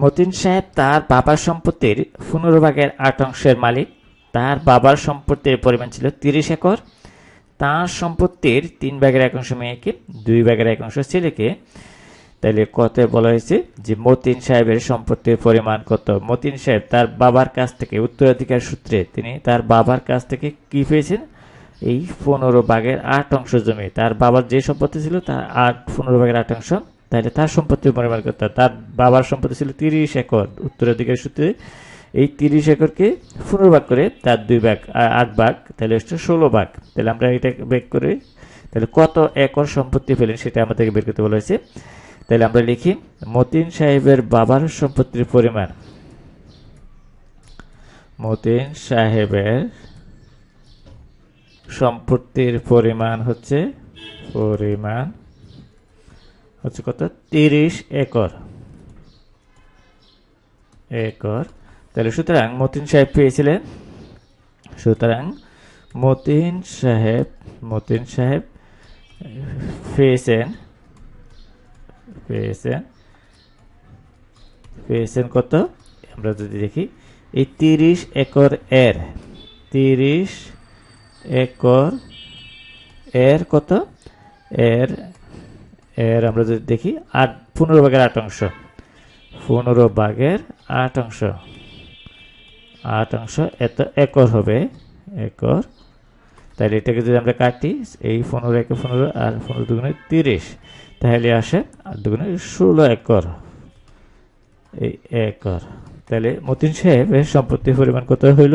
মতিন সাহেব তার বাবার সম্পত্তির পনেরো ভাগের আট অংশের মালিক। তার বাবার সম্পত্তির পরিমাণ ছিল তিরিশ একর। তার সম্পত্তির তিন ভাগের এক অংশ মেয়েকে, দুই ভাগের এক অংশ ছেলেকে। তাহলে কত বলা হয়েছে যে মতিন সাহেবের সম্পত্তির পরিমাণ কত? মতিন সাহেব তার বাবার কাছ থেকে উত্তরাধিকার সূত্রে তিনি তার বাবার কাছ থেকে কি পেয়েছেন? এই পনেরো ভাগের আট অংশ জমি। তার বাবার যে সম্পত্তি ছিল তার আট, পনেরো ভাগের আট অংশ তাহলে তার সম্পত্তির পরিমাণ কত তার বাবার সম্পত্তি ছিল তিরিশ একর। উত্তরাধিকার সূত্রে এই তিরিশ একরকে পনেরো করে তার দুই ভাগ আট ভাগ, তাহলে হচ্ছে ষোলো ভাগ। তাহলে আমরা এটা বের করে, তাহলে কত একর সম্পত্তি পেলেন সেটা আমাদেরকে বের করতে বলা হয়েছে। তাহলে আমরা লিখি, মতিন সাহেবের বাবার সম্পত্তির পরিমাণ। মতিন সাহেবের সম্পত্তির পরিমাণ হচ্ছে, পরিমাণ হচ্ছে কত? তিরিশ একর। একর। তাহলে সুতরাং মতিন সাহেব পেয়েছিলেন। সুতরাং মতিন সাহেব মতিন সাহেব পেয়েছেন। পেয়েছেন। পেয়েছেন কত? আমরা যদি দেখি, এই তিরিশ একর এর, তিরিশ একর এর কত? এর এর আমরা যদি দেখি, আট, পনেরো ভাগের আট অংশ। পনেরো ভাগের আট অংশ। আট অংশ এত একর হবে, একর। তাহলে এটাকে যদি আমরা কাটি, এই পনেরো একে পনেরো আর পনেরো দুগুণে তিরিশ তাহলে আসে আর দুগুণে ষোলো একর। এই একর। তাহলে মতিন সাহেবের সম্পত্তির পরিমাণ কত হইল?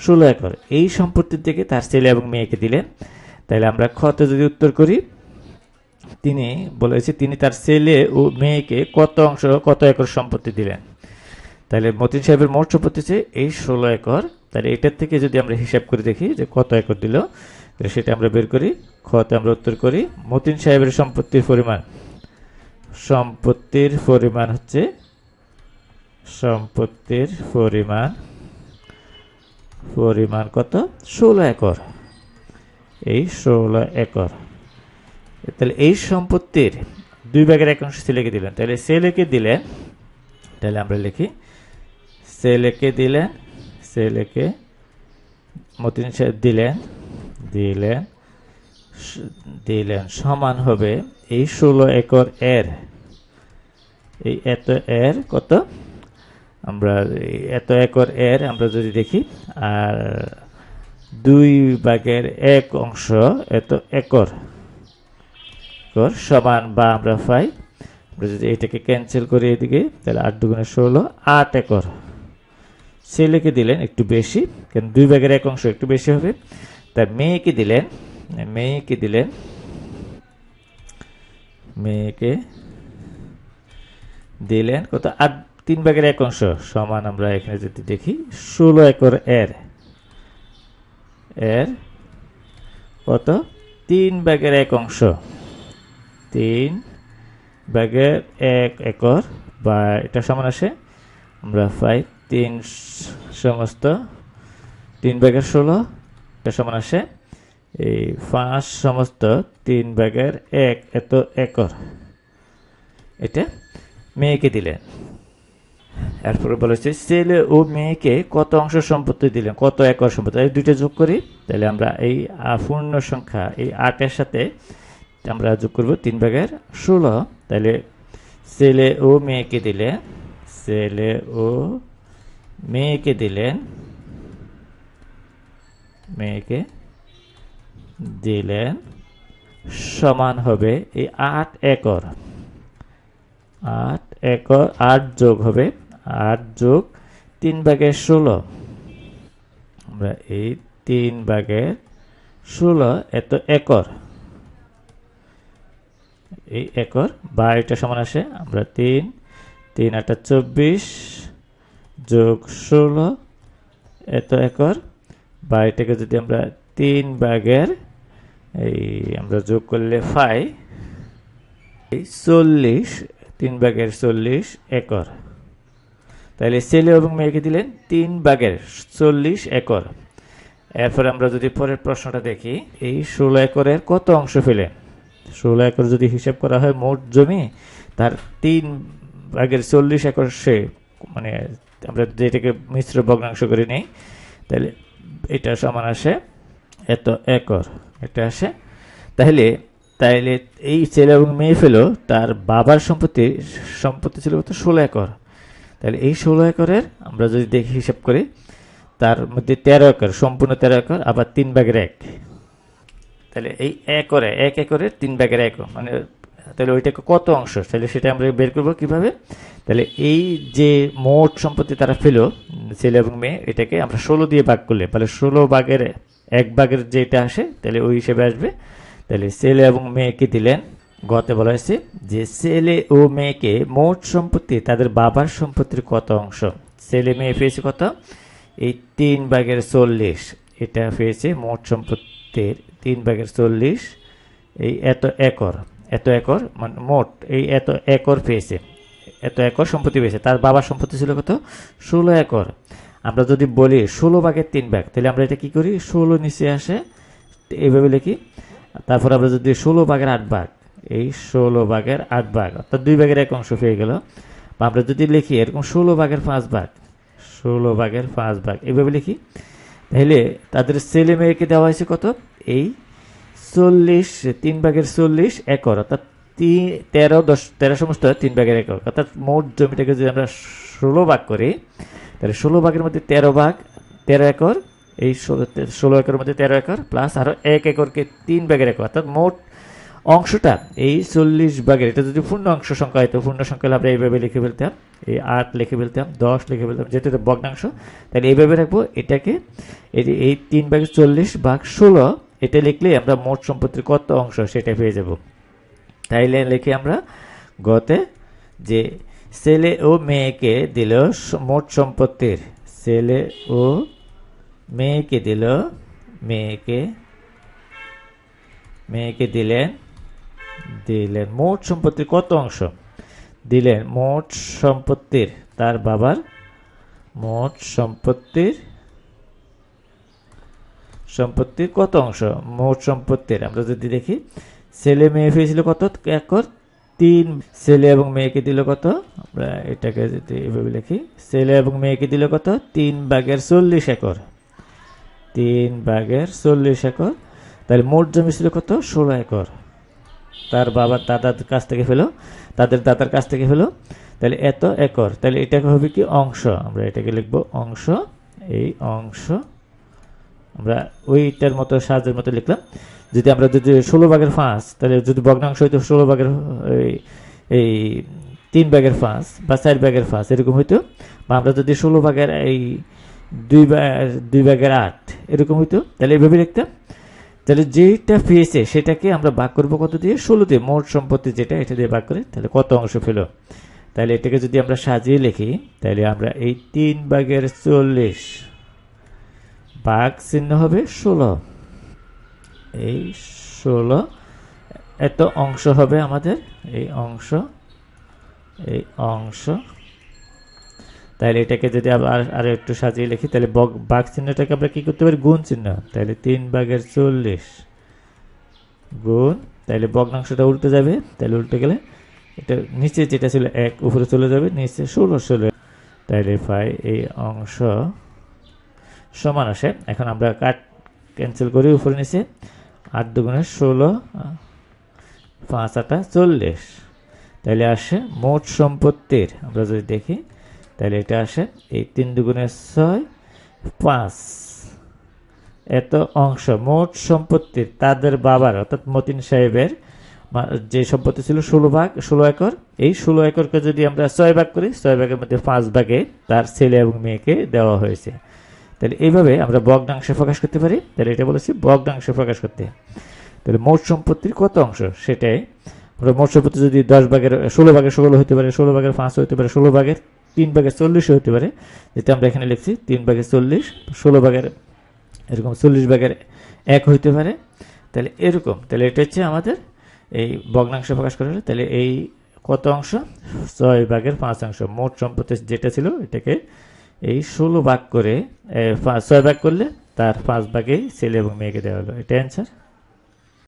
ষোলো একর। এই সম্পত্তির থেকে তার ছেলে এবং মেয়েকে দিলেন। তাহলে আমরা খতে যদি উত্তর করি তিনি বলেছে, তিনি তার ছেলে ও মেয়েকে কত অংশ, কত একর সম্পত্তি দিলেন? তাহলে মতিন সাহেবের মোট সম্পত্তি হচ্ছে এই ষোলো একর। তাহলে এটার থেকে যদি আমরা হিসাব করে দেখি যে কত একর দিল সেটা আমরা বের করি খতে আমরা উত্তর করি, মতিন সাহেবের সম্পত্তির পরিমাণ সম্পত্তির পরিমাণ হচ্ছে, সম্পত্তির পরিমাণ পরিমাণ কত? ষোলো একর। এই ষোলো একর। তাহলে এই সম্পত্তির দুই ভাগের এক অংশ ছেলেকে দিলেন। তাহলে ছেলেকে দিলেন, তাহলে আমরা লিখি, ছেলেকে দিলেন, ছেলেকে মতিন সাহেব দিলেন দিলেন দিলেন, সমান হবে এই ষোলো একর এর। এই এত এর কত? আমরা এত একর এর আমরা যদি দেখি, আর দুই ভাগের এক অংশ এত একর। একর সমান বা আমরা পাই আমরা যদি এটাকে ক্যান্সেল করি এদিকে, তাহলে আট দুগুণে ষোলো, আট একর। ছেলেকে দিলেন একটু বেশি কেন দুই ভাগের এক অংশ একটু বেশি হবে। তার মেয়েকে দিলেন মেয়েকে দিলেন মেয়েকে দিলেন কত? আট, তিন ভাগের এক অংশ। সমান আমরা এখানে যদি দেখি, ষোলো একর এর। এর কত? তিন ভাগের এক অংশ। তিন ব্যাগের এক একর, বা এটা সমান আসে, আমরা পাই তিন সমস্ত, তিন ব্যাগের ষোলো, এটা সমান আসে, এই পাঁচ সমস্ত তিন ব্যাগের এক, এত একর। এটা মেয়েকে দিলেন। এরপরে বলেছে ছেলে ও মেয়েকে কত অংশ সম্পত্তি দিলেন? কত একর সম্পত্তি? এই দুইটা যোগ করি, তাহলে আমরা এই পূর্ণ সংখ্যা, এই আটের সাথে আমরা যোগ করব তিন ভাগের ষোলো। তাহলে ছেলে ও মেয়েকে দিলে, ছেলে ও মেয়েকে দিলেন মেয়েকে দিলেন সমান হবে এই আট একর। আট একর, আট যোগ হবে, আট যোগ তিন ভাগের ষোলো। আমরা এই তিন ভাগের ষোলো এত একর। এই একর বা এটা সমান আসে, আমরা তিন তিন আটা চব্বিশ যোগ ষোলো, এত একর। বা এটাকে যদি আমরা তিন ভাগের, এই আমরা যোগ করলে পাই চল্লিশ, তিন ভাগের চল্লিশ একর। তাহলে ছেলে এবং মেয়েকে দিলেন তিন ভাগের চল্লিশ একর। এরপর আমরা যদি পরের প্রশ্নটা দেখি, এই ষোলো একরের কত অংশ পেলেন ষোলো একর যদি হিসাব করা হয় মোট জমি, তার তিন ভাগের চল্লিশ একর সে মানে আমরা যেটাকে মিশ্র ভগ্নাংশ করে নেই, তাহলে এটা সমান আসে এত একর, এটা আসে। তাহলে তাইলে এই ছেলে এবং মেয়ে ফেলো, তার বাবার সম্পত্তি সম্পত্তি ছিল কত ষোলো একর। তাহলে এই ষোলো একরের আমরা যদি দেখি হিসাব করি, তার মধ্যে তেরো একর, সম্পূর্ণ তেরো একর, আবার তিন ভাগের এক। তাহলে এই একরে এক একরের তিন ভাগের এক মানে তাহলে ওইটাকে কত অংশ? তাহলে সেটা আমরা বের করব কীভাবে? তাহলে এই যে মোট সম্পত্তি তারা পেল, ছেলে এবং মেয়ে, এটাকে আমরা ষোলো দিয়ে ভাগ করলে, তাহলে ষোলো ভাগের এক ভাগের যেটা আসে, তাহলে ওই হিসেবে আসবে। তাহলে ছেলে এবং মেয়েকে দিলেন? গতে বলা হয়েছে যে ছেলে ও মেয়েকে মোট সম্পত্তি তাদের বাবার সম্পত্তির কত অংশ? ছেলে মেয়ে পেয়েছে কত? এই তিন ভাগের চল্লিশ, এটা পেয়েছে মোট সম্পত্তির তিন ভাগের চল্লিশ, এই এত একর এত একর মানে মোট, এই এত একর পেয়েছে, এত একর সম্পত্তি পেয়েছে। তার বাবার সম্পত্তি ছিল কত? ষোলো একর। আমরা যদি বলি ষোলো ভাগের তিন ভাগ, তাহলে আমরা এটা কি করি? ষোলো নিচে আসে, এইভাবে লিখি। তারপর আমরা যদি ষোলো ভাগের আট ভাগ, এই ষোলো ভাগের আট ভাগ, অর্থাৎ দুই ভাগের এক অংশ পেয়ে গেল। বা আমরা যদি লিখি এরকম ষোলো ভাগের পাঁচ ভাগ, ষোলো ভাগের পাঁচ ভাগ, এইভাবে লিখি, তাহলে তাদের ছেলে মেয়েকে দেওয়া হয়েছে কত? এই চল্লিশ, তিন ভাগের চল্লিশ একর, অর্থাৎ তিন, তেরো, দশ, তেরো সমস্ত তিন ভাগের একর। অর্থাৎ মোট জমিটাকে যদি আমরা ষোলো ভাগ করি, তাহলে ষোলো ভাগের মধ্যে তেরো ভাগ, তেরো একর, এই ষোলো একরের মধ্যে তেরো একর প্লাস আরও এক একরকে তিন ভাগের একর। অর্থাৎ মোট অংশটা এই চল্লিশ ভাগের, এটা যদি পূর্ণ অংশ সংখ্যা হয়তো পূর্ণ সংখ্যা আমরা এইভাবে লিখে ফেলতাম, এই আট লিখে ফেলতাম, দশ লিখে ফেলতাম, যেহেতু এটা ভগ্নাংশ, তাহলে এইভাবে রাখব, এটাকে এই তিন ভাগের চল্লিশ ভাগ ষোলো এটা লিখলে আমরা মোট সম্পত্তির কত অংশ সেটা পেয়ে যাব। তাইলে লিখে আমরা গতে যে ছেলে ও মেয়েকে দিল মোট সম্পত্তির, ছেলে ও মেয়েকে দিল, মেয়েকে মেয়েকে দিলেন দিলেন মোট সম্পত্তির কত অংশ? দিলেন মোট সম্পত্তির, তার বাবার মোট সম্পত্তির সম্পত্তির কত অংশ? মোট সম্পত্তির আমরা যদি দেখি, ছেলে মেয়ে পেয়েছিল কত? একর তিন। ছেলে এবং মেয়েকে দিল কত? আমরা এটাকে যদি এভাবে লিখি, ছেলে এবং মেয়েকে দিল কত? তিন ভাগের চল্লিশ একর। তিন ভাগের চল্লিশ একর। তাহলে মোট জমি ছিল কত? ষোলো একর। তার বাবার দাদার কাছ থেকে ফেলো তাদের দাদার কাছ থেকে ফেলো তাহলে এত একর। তাহলে এটাকে হবে কি? অংশ। আমরা এটাকে লিখব অংশ। এই অংশ আমরা ওইটার মতো সাহায্যের মতো লিখলাম। যদি আমরা যদি ষোলো ভাগের পাঁচ, তাহলে যদি ভগ্নাংশ হইতো ষোলো ভাগের, এই তিন ব্যাগের ফাঁস বা চার ব্যাগের ফাঁস এরকম হইতো। বা আমরা যদি ষোলো ভাগের, এই দুই দুই ভাগের আট, এরকম হইতো। তাহলে এইভাবে লিখতাম। তাহলে যেটা পেয়েছে, সেটাকে আমরা ভাগ করব কত দিয়ে? ষোলো দিয়ে। মোট সম্পত্তি যেটা, এটা দিয়ে ভাগ করে, তাহলে কত অংশ পেল? তাহলে এটাকে যদি আমরা সাজিয়ে লিখি, তাহলে আমরা এই তিন ভাগের চল্লিশ ভাগ চিহ্ন হবে ষোলো। এই ষোলো এত অংশ হবে আমাদের, এই অংশ এই অংশ। তাহলে এটাকে যদি আবার আরও একটু সাজিয়ে লিখি, তাহলে বগ- বাঘ চিহ্নটাকে আমরা কি করতে পারি? গুণ চিহ্ন। তাহলে তিন ভাগের চল্লিশ গুণ, তাহলে ভগ্নাংশটা উল্টে যাবে। তাহলে উল্টে গেলে এটা নিচে যেটা ছিল এক, উপরে চলে যাবে, নিচে ষোলো ষোলো। তাহলে পাই এই অংশ সমান আসে। এখন আমরা কাট ক্যান্সেল করি, উপরে নিচে। আট দুগুণে ষোলো, পাঁচ আটা চল্লিশ। তাহলে আসে মোট সম্পত্তির, আমরা যদি দেখি তাহলে এটা আসে এই তিন দুগুণে ছয়, পাঁচ। এত অংশ, মোট সম্পত্তির, তাদের বাবার, অর্থাৎ মতিন সাহেবের যে সম্পত্তি ছিল ষোলো ভাগ, ষোলো একর, এই ষোলো একরকে যদি আমরা ছয় ভাগ করি, ছয় ভাগের মধ্যে পাঁচ ভাগে তার ছেলে এবং মেয়েকে দেওয়া হয়েছে। তাহলে এইভাবে আমরা ভগ্নাংশে প্রকাশ করতে পারি। তাহলে এটা বলেছি ভগ্নাংশে প্রকাশ করতে। তাহলে মোট সম্পত্তির কত অংশ? সেটাই। আমরা মোট সম্পত্তি যদি দশ ভাগের, ষোলো ভাগের ষোলো হতে পারে, ষোলো ভাগের পাঁচ হতে পারে, ষোলো ভাগের তিন ভাগের চল্লিশ হতে পারে, যেটা আমরা এখানে লিখছি, তিন ভাগের চল্লিশ, ষোলো ভাগের, এরকম চল্লিশ ভাগের এক হইতে পারে। তাহলে এরকম। তাহলে এটা হচ্ছে আমাদের এই ভগ্নাংশ প্রকাশ করা হলো তাহলে এই কত অংশ? ছয় ভাগের পাঁচ অংশ। মোট সম্পত্তি যেটা ছিল, এটাকে এই ষোলো ভাগ করে ছয় ভাগ করলে তার পাঁচ ভাগেই ছেলে এবং মেয়েকে দেওয়া হলো। এটা অ্যান্সার